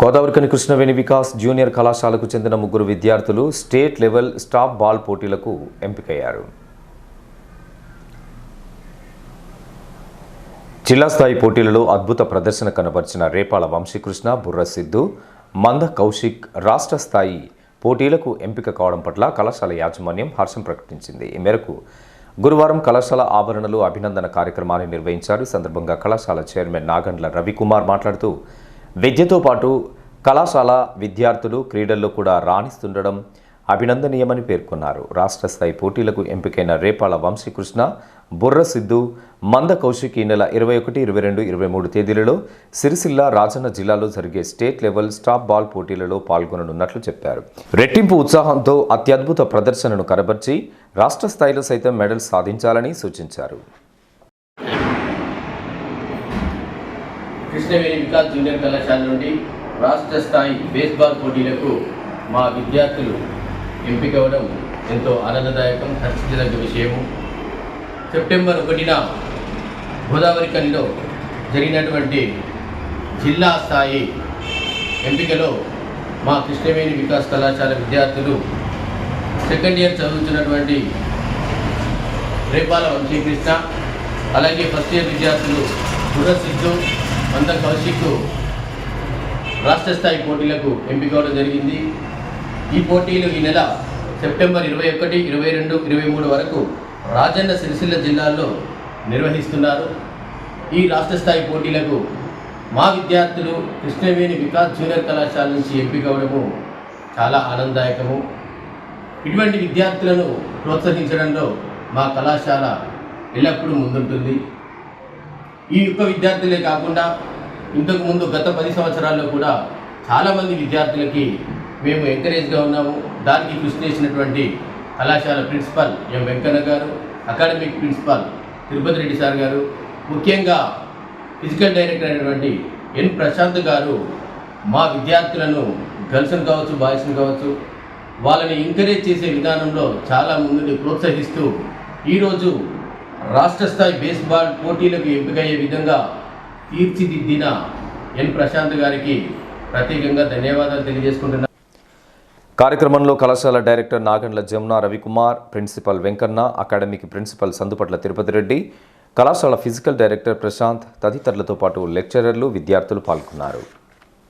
Godavarikhani Krishnaveni Vikas junior కళాశాలకు చెందిన ముగ్గురు విద్యార్థులు స్టేట్ లెవెల్ స్టాప్ బాల్ పోటీలకు ఎంపికయ్యారు. జిల్లా స్థాయి పోటీలలో అద్భుత ప్రదర్శన కనబర్చిన రేపాల వంశీకృష్ణ బుర్ర సిద్ధు మంద కౌశిక్ రాష్ట్ర స్థాయి పోటీలకు ఎంపిక కావడం పట్ల కళాశాల యాజమాన్యం హర్షం ప్రకటించింది. ఈ మేరకు గురువారం కళాశాల ఆవరణలో అభినందన కార్యక్రమాన్ని నిర్వహించారు. ఈ సందర్భంగా కళాశాల చైర్మన్ నాగండ్ల రవికుమార్ మాట్లాడుతూ విద్యతో పాటు కళాశాల విద్యార్థులు క్రీడల్లో కూడా రాణిస్తుండడం అభినందనీయమని పేర్కొన్నారు. రాష్ట్ర స్థాయి పోటీలకు ఎంపికైన రేపాల వంశీకృష్ణ బుర్ర సిద్ధు మంద కౌశిక్ ఈ నెల ఇరవై ఒకటి ఇరవై రెండు ఇరవై మూడు తేదీలలో సిరిసిల్ల రాజన్న జిల్లాలో జరిగే స్టేట్ లెవెల్ స్టాప్ బాల్ పోటీలలో పాల్గొననున్నట్లు చెప్పారు. రెట్టింపు ఉత్సాహంతో అత్యద్భుత ప్రదర్శనను కనబర్చి రాష్ట్ర స్థాయిలో సైతం మెడల్ సాధించాలని సూచించారు. కృష్ణవేణి వికాస్ జూనియర్ కళాశాల నుండి రాష్ట్ర స్థాయి బేస్బాల్ పోటీలకు మా విద్యార్థులు ఎంపిక ఎంతో ఆనందదాయకం హర్షించదగ్గ విషయము. సెప్టెంబర్ ఒకటిన గోదావరి కనిలో జరిగినటువంటి జిల్లా స్థాయి ఎంపికలో మా కృష్ణవేణి వికాస్ కళాశాల విద్యార్థులు సెకండ్ ఇయర్ చదువుతున్నటువంటి రేపాల వంశీకృష్ణ అలాగే ఫస్ట్ ఇయర్ విద్యార్థులు గుర్ర సిద్ధు మంద కౌశిక్ రాష్ట్ర స్థాయి పోటీలకు ఎంపిక అవడం జరిగింది. ఈ పోటీలు ఈ నెల సెప్టెంబర్ ఇరవై ఒకటి ఇరవై రెండు ఇరవై మూడు వరకు రాజన్న సిరిసిల్ల జిల్లాల్లో నిర్వహిస్తున్నారు. ఈ రాష్ట్ర స్థాయి పోటీలకు మా విద్యార్థులు కృష్ణవేణి వికాస్ జూనియర్ కళాశాల నుంచి ఎంపిక అవడము చాలా ఆనందదాయకము. ఇటువంటి విద్యార్థులను ప్రోత్సహించడంలో మా కళాశాల ఎల్లప్పుడూ ముందుంటుంది. ఈ యొక్క విద్యార్థులే కాకుండా ఇంతకుముందు గత పది సంవత్సరాల్లో కూడా చాలామంది విద్యార్థులకి మేము ఎంకరేజ్గా ఉన్నాము. దానికి కృషి చేసినటువంటి కళాశాల principal M Venkanna garu academic principal Tirupati Reddy sir garu ముఖ్యంగా ఫిజికల్ డైరెక్టర్ అయినటువంటి ఎన్ ప్రశాంత్ గారు మా విద్యార్థులను గర్ల్స్ని కావచ్చు బాయ్స్ని కావచ్చు వాళ్ళని ఎంకరేజ్ చేసే విధానంలో చాలా ముందుని ప్రోత్సహిస్తూ ఈరోజు రాష్ట్ర స్థాయి బేస్బాల్ పోటీలకు ఎంపికయ్యే విధంగా తీర్చిదిద్దిన ఎన్ ప్రశాంత్ గారికి ప్రత్యేకంగా ధన్యవాదాలు తెలియజేసుకుంటున్నాను కార్యక్రమంలో కళాశాల director Nagandla Jamuna Ravikumar principal Venkanna academic principal Sandupatla Tirupati Reddy కళాశాల ఫిజికల్ డైరెక్టర్ ప్రశాంత్ తదితరులతో పాటు లెక్చరర్లు విద్యార్థులు పాల్గొన్నారు.